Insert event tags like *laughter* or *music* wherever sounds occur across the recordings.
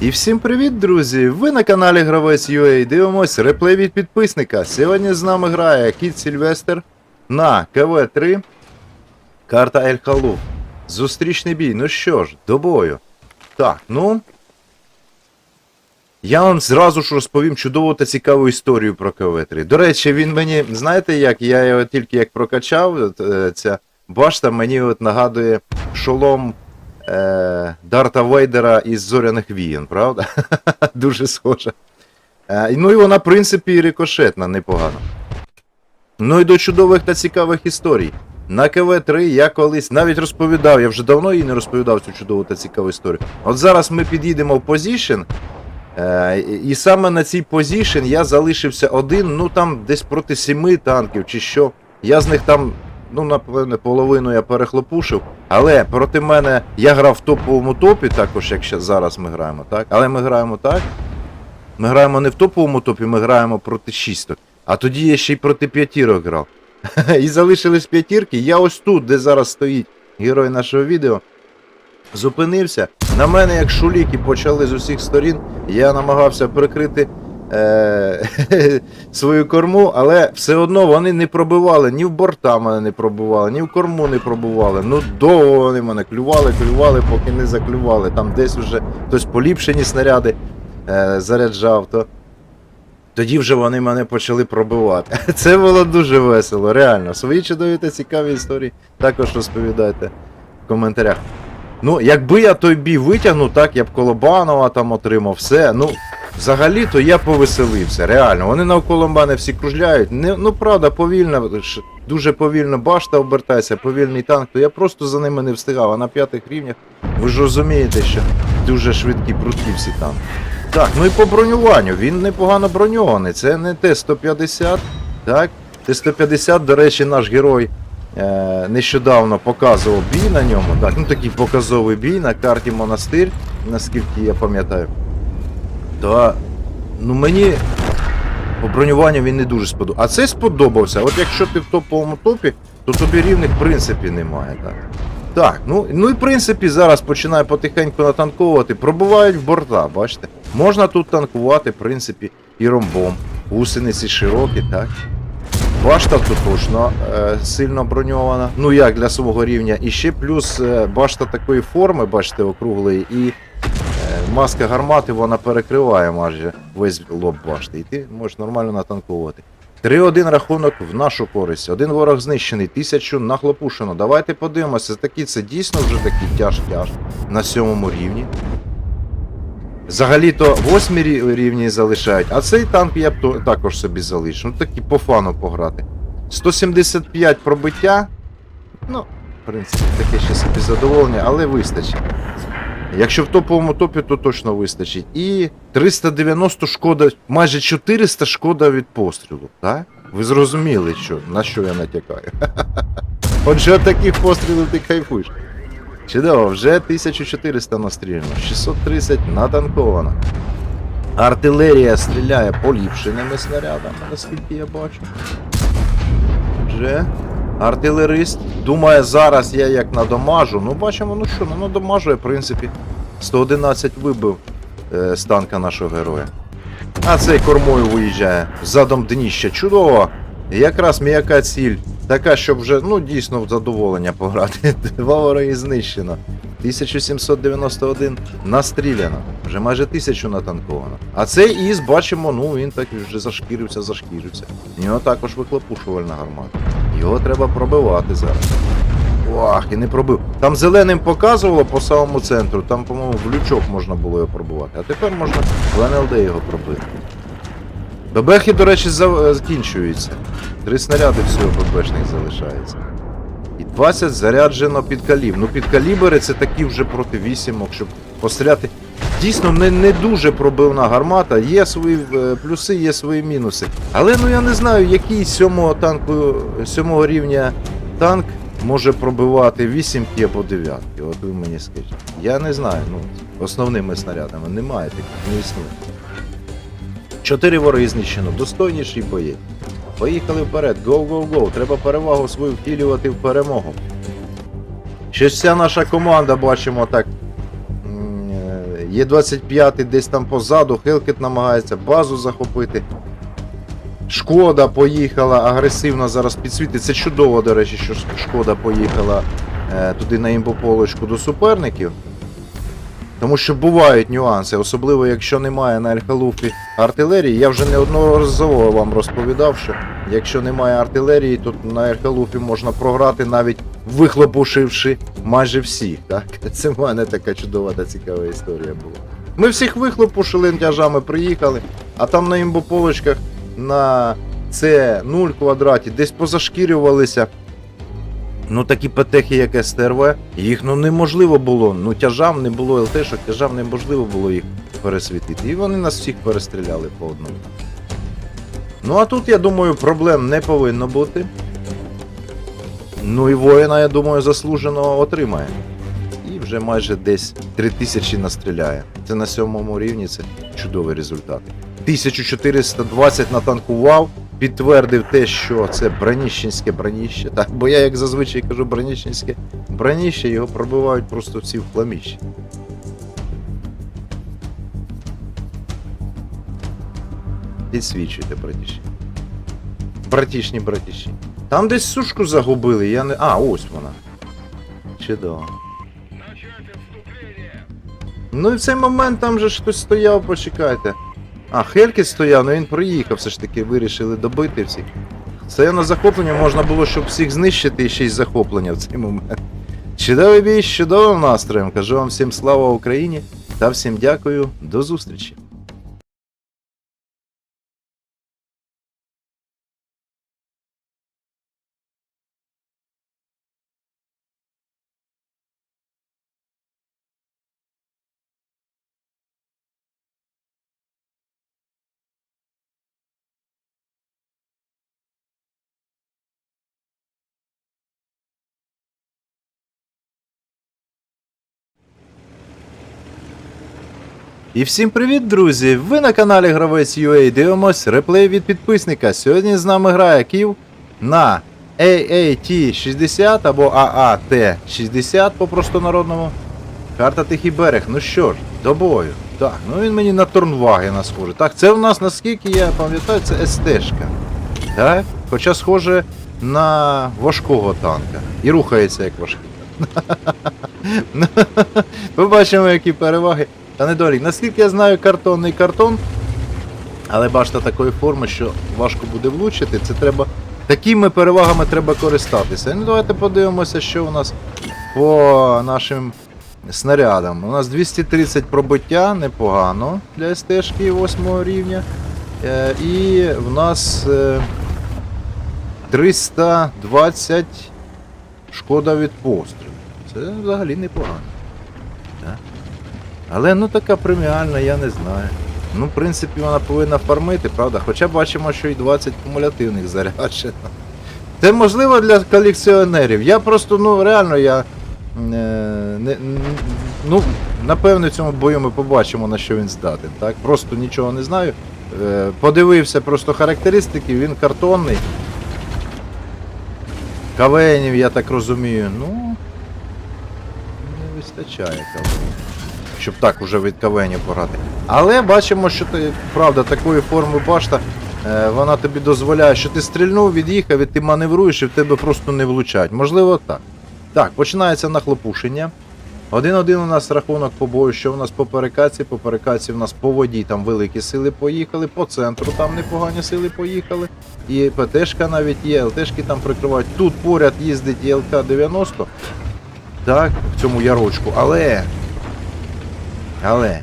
І всім привіт, друзі! Ви на каналі Гравець UA. Дивимось реплей від підписника. Сьогодні з нами грає Кіт Сільвестр на КВ-3. Карта Ель Халу. Зустрічний бій. Ну що ж, до бою. Так, ну. Я вам зразу ж розповім чудову та цікаву історію про КВ-3. До речі, він мені, знаєте як, я його тільки як прокачав, е, ця башта мені от нагадує шолом е, Дарта Вейдера із зоряних вієн, правда? *laughs* Дуже схоже. Е, ну і вона, в принципі, рикошетна, непогано. Ну і до чудових та цікавих історій. На КВ-3 я колись навіть розповідав, я вже давно їй не розповідав цю чудову та цікаву історію. От зараз ми під'їдемо в позішн, е, і- саме на цій позішн я залишився один, ну там десь проти семи танків чи що. Я з них там, ну, напевне, половину я перехлопушив. Але проти мене я грав в топовому топі, також як зараз ми граємо, так? Але ми граємо так. Ми граємо не в топовому топі, ми граємо проти шісток. А тоді я ще й проти п'ятірок грав. *laughs* І залишились п'ятірки. Я ось тут, де зараз стоїть герой нашого відео, зупинився. На мене, як шуліки, почали з усіх сторін. Я намагався прикрити е- *laughs* свою корму, але все одно вони не пробивали, ні в борта мене не пробивали, ні в корму не пробували. Ну довго вони мене клювали, клювали, поки не заклювали. Там десь вже хтось поліпшені снаряди е- заряджав. то тоді вже вони мене почали пробивати. *laughs* Це було дуже весело, реально. Свої чудові та цікаві історії також розповідайте в коментарях. Ну, якби я той бій витягнув, так, я б Колобанова там отримав все. Ну, взагалі-то я повеселився, реально. Вони навколо мене всі кружляють. Не, ну, правда, повільно, дуже повільно башта обертається, повільний танк, то я просто за ними не встигав. А на п'ятих рівнях ви ж розумієте, що дуже швидкі прудкі всі танки. Так, ну і по бронюванню. Він непогано броньований. Це не Т-150. Так. Т-150, до речі, наш герой е, нещодавно показував бій на ньому. Так, ну такий показовий бій на карті Монастир, наскільки я пам'ятаю. То, ну мені по бронюванню він не дуже сподобався. А цей сподобався. От якщо ти в топовому топі, то тобі рівних в принципі немає. Так. Так, ну, ну і в принципі зараз починає потихеньку натанковувати. Пробувають в борта, бачите? Можна тут танкувати, в принципі, і ромбом. Гусениці широкі, так. Башта тут точно е, сильно броньована. Ну як для свого рівня. І ще плюс е, башта такої форми, бачите, округлої, і маска гармати вона перекриває майже весь лоб башти. І ти можеш нормально натанковувати. 3-1 рахунок в нашу користь. Один ворог знищений, тисячу нахлопушено. Давайте подивимося, такі це дійсно вже такий тяж-тяж на сьомому рівні. Взагалі-то восьмі рівні залишають, а цей танк я б також собі залишив. Ну такі по фану пограти. 175 пробиття. Ну, в принципі, таке ще собі задоволення, але вистачить. Якщо в топовому топі, то точно вистачить. І 390 шкода, майже 400 шкода від пострілу, так? Ви зрозуміли, що, на що я натякаю. *laughs* Отже, от таких пострілів ти кайфуєш. Чудово, вже 1400 настріляно, 630 натанковано. Артилерія стріляє поліпшеними снарядами, наскільки я бачу. Отже, артилерист думає, зараз я як надамажу. Ну, бачимо, ну що, ну надамажує, в принципі. 111 вибив е, з танка нашого героя. А цей кормою виїжджає. Задом дніща. Чудово! Якраз м'яка ціль. Така, щоб вже, ну, дійсно в задоволення пограти. *laughs* Два вороги знищено. 1791 настріляно. Вже майже тисячу натанковано. А цей із, бачимо, ну він так вже зашкірився, зашкірився. У нього також вихлопушувальна гармата. Його треба пробивати зараз. Ох, і не пробив. Там зеленим показувало по самому центру, там, по-моєму, в лючок можна було його пробувати. А тепер можна в НЛД його пробити. ББХи, до речі, за- закінчуються. Три снаряди всього ББшних залишається. І 20 заряджено під калібр. Ну, під калібри це такі вже проти вісімок, щоб постріляти. Дійсно, не, не дуже пробивна гармата. Є свої е, плюси, є свої мінуси. Але ну я не знаю, який сьомого танку, сьомого рівня танк може пробивати вісімки або дев'ятки. От ви мені скажіть. Я не знаю. Ну, основними снарядами немає таких, не існує. Чотири вороги знищено, достойніший боєць. Поїхали вперед, гоу гоу гоу Треба перевагу свою втілювати в перемогу. Ще вся наша команда, бачимо так. Є 25-й десь там позаду, Хелкет намагається базу захопити. Шкода поїхала агресивно зараз підсвітить. Це чудово, до речі, що шкода поїхала е, туди на імбополочку до суперників. Тому що бувають нюанси, особливо якщо немає на Альхалуфі артилерії. Я вже неодноразово вам розповідав, що якщо немає артилерії, то на Альхалуфі можна програти навіть вихлопушивши майже всіх. Так? Це в мене така чудова та цікава історія була. Ми всіх вихлопушили тяжами, приїхали, а там на імбополочках на це 0 квадраті десь позашкірювалися. Ну такі петехи, як СТРВ, їх ну неможливо було. Ну тяжам не було ЛТшок, тяжам неможливо було їх пересвітити. І вони нас всіх перестріляли по одному. Ну а тут, я думаю, проблем не повинно бути. Ну і воїна, я думаю, заслужено отримає. І вже майже десь 3000 настріляє. Це на сьомому рівні, це чудовий результат. 1420 натанкував, підтвердив те, що це браніщенське браніще. Так, бо я, як зазвичай кажу, браніщенське браніще, його пробивають просто всі в хламіще. Підсвічуйте, братіші. Братішні, братіші. Там десь сушку загубили, я не. А, ось вона. Чудово. Ну і в цей момент там же ж хтось стояв, почекайте. А, Хелькіт стояв, ну він проїхав, все ж таки вирішили добити всіх. Це на захоплення можна було, щоб всіх знищити і ще й захоплення в цей момент. Чудовий бій з чудовим настроєм. Кажу вам всім слава Україні та всім дякую. До зустрічі. І всім привіт, друзі! Ви на каналі Гравець UA дивимось реплей від підписника. Сьогодні з нами грає Ків на AAT60 або AAT60 по простонародному. Карта Тихий берег. Ну що ж, до бою. Так, ну він мені на Турнвагена схоже. Так, це в нас, наскільки я пам'ятаю, це СТ-шка. Так? Хоча схоже на важкого танка. І рухається як важкий. *laughs* Побачимо, які переваги. Та недолік. Наскільки я знаю, картонний картон, але башта такої форми, що важко буде влучити, це треба. Такими перевагами треба користатися. Ну давайте подивимося, що у нас по нашим снарядам. У нас 230 пробиття, непогано для СТшки 8 рівня. Е, І в нас е, 320 шкода від пострілу. Це взагалі непогано. Так. Але ну така преміальна, я не знаю. Ну, в принципі, вона повинна фармити, правда? Хоча бачимо, що і 20 кумулятивних заряджено. Це можливо для колекціонерів. Я просто, ну, реально, я. Е, не, ну, напевно, в цьому бою ми побачимо, на що він здатен. Так? Просто нічого не знаю. Е, подивився просто характеристики, він картонний. Кавенів, я так розумію. Ну. Не вистачає кавенів щоб так уже від кавені пограти. Але бачимо, що ти, правда, такої форми башта, е, вона тобі дозволяє, що ти стрільнув, від'їхав, і ти маневруєш і в тебе просто не влучають. Можливо, так. Так, починається нахлопушення. Один-один у нас рахунок по бою, що у нас по перекаці, по перекаці у нас по воді там великі сили поїхали, по центру там непогані сили поїхали. І ПТшка навіть є, ЛТшки там прикривають. Тут поряд їздить і ЛК-90. Так, в цьому ярочку. Але але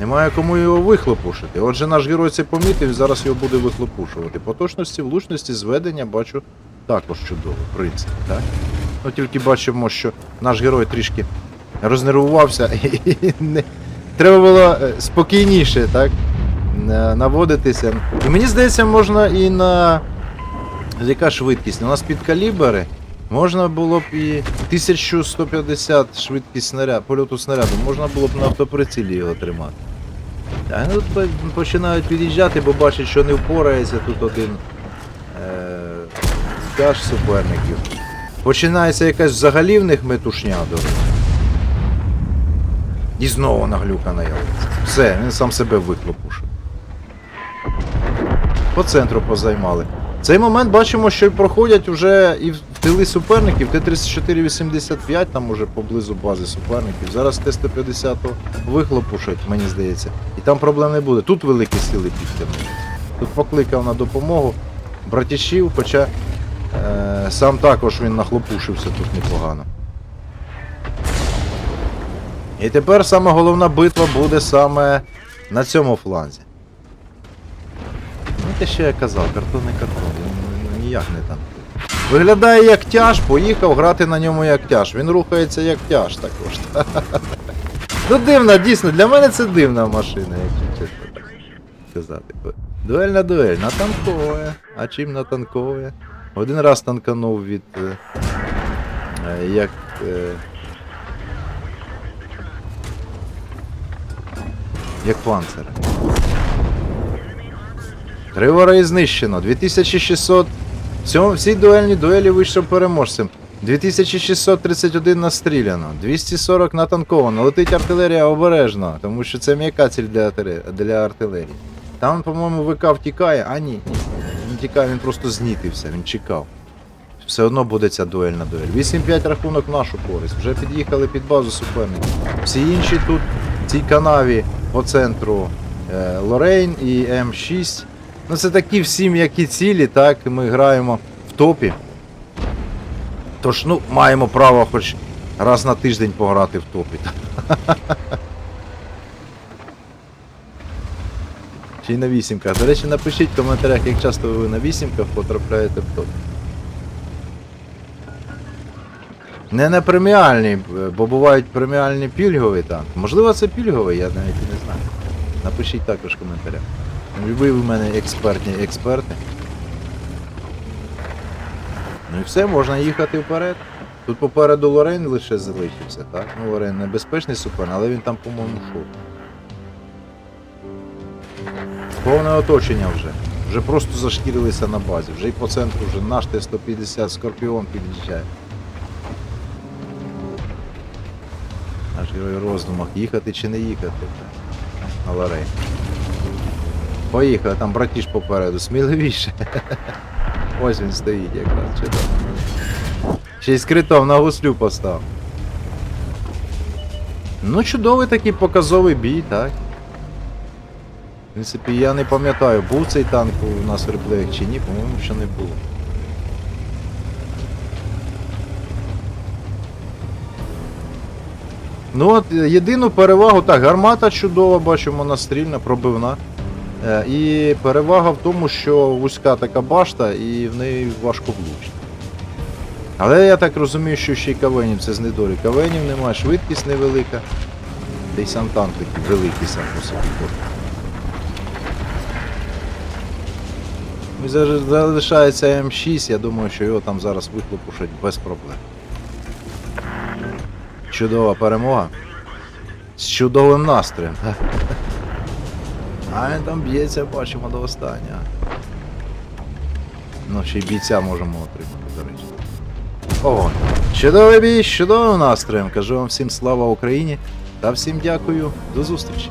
немає кому його вихлопушити. Отже, наш герой це помітив і зараз його буде вихлопушувати. По точності, влучності, зведення бачу також чудово, в принципі, так? Ну тільки бачимо, що наш герой трішки рознервувався *laughs* і не... треба було е, спокійніше, так? Наводитися. І мені здається, можна і на. Яка швидкість? У нас під калібри. Можна було б і 1150 швидкість снаряд, польоту снаряду, можна було б на автоприцілі його тримати. А ну, починають під'їжджати, бо бачать, що не впорається тут один е, суперників. Починається якась взагалі в них метушня, до. І знову наглюкана ялиця. Все, він сам себе вихлопушив. По центру позаймали. В цей момент бачимо, що проходять вже і тили суперників. Т-34-85 там уже поблизу бази суперників. Зараз Т-150 вихлопушать, мені здається. І там проблем не буде. Тут великі сили підтягнули. Тут покликав на допомогу братішів, хоча е, сам також він нахлопушився тут непогано. І тепер саме головна битва буде саме на цьому фланзі. Ну, те що я казав, картон не картон, він ніяк не там. Виглядає як тяж, поїхав грати на ньому як тяж. Він рухається як тяж також. Ну дивна, дійсно, для мене це дивна машина, якщо чесно сказати. Дуель на дуель, на танкове. А чим на танкове? Один раз танканув від. е, е, як. Е, як панцер. Три вори знищено. 2600. В цьому всій дуельній дуелі вийшов переможцем. 2631 настріляно, 240 натанковано. Летить артилерія обережно, тому що це м'яка ціль для, для артилерії. Там, по-моєму, ВК втікає, а ні. Він тікає, він просто знітився, він чекав. Все одно буде ця дуельна дуель. 8-5 рахунок в нашу користь. Вже під'їхали під базу суперників. Всі інші тут, в цій канаві по центру е, Лорейн і М6. Ну це такі всі м'які цілі, так, ми граємо в топі. Тож, ну, маємо право хоч раз на тиждень пограти в топі. *laughs* Чи на вісімках. До речі, напишіть в коментарях, як часто ви на вісімках потрапляєте в топ. Не на преміальні, бо бувають преміальні пільгові танки. Можливо, це пільговий, я навіть і не знаю. Напишіть також в коментарях. Ви в мене експертні експерти. Ну і все, можна їхати вперед. Тут попереду Лорен лише залишився, так? Ну, Лорен небезпечний суперник, але він там, по-моєму, шов. Повне оточення вже. Вже просто зашкірилися на базі. Вже і по центру вже наш Т-150 Скорпіон під'їжджає. Наш герой в роздумах, їхати чи не їхати. На Лорен. Поїхали, там братіш попереду, сміливіше. *laughs* Ось він стоїть якраз, чудово. Ще й скритов на гуслю постав. Ну, чудовий такий показовий бій, так. В принципі, я не пам'ятаю, був цей танк у нас в реплеях чи ні, по-моєму, що не було. Ну от єдину перевагу, так, гармата чудова, бачимо, настрільна, пробивна. Е, І перевага в тому, що вузька така башта і в неї важко влучити. Але я так розумію, що ще й кавенів це з недолік. Кавенів немає, швидкість невелика. Та й сам танк такий великий сам по собі. Ну, і Залишається М6, я думаю, що його там зараз вихлопушать без проблем. Чудова перемога. З чудовим настроєм. А там б'ється, бачимо до останнього. Ну, ще й бійця можемо отримати, до речі. О, Чудовий бій, чудовий настрій. Кажу вам всім слава Україні та всім дякую. До зустрічі.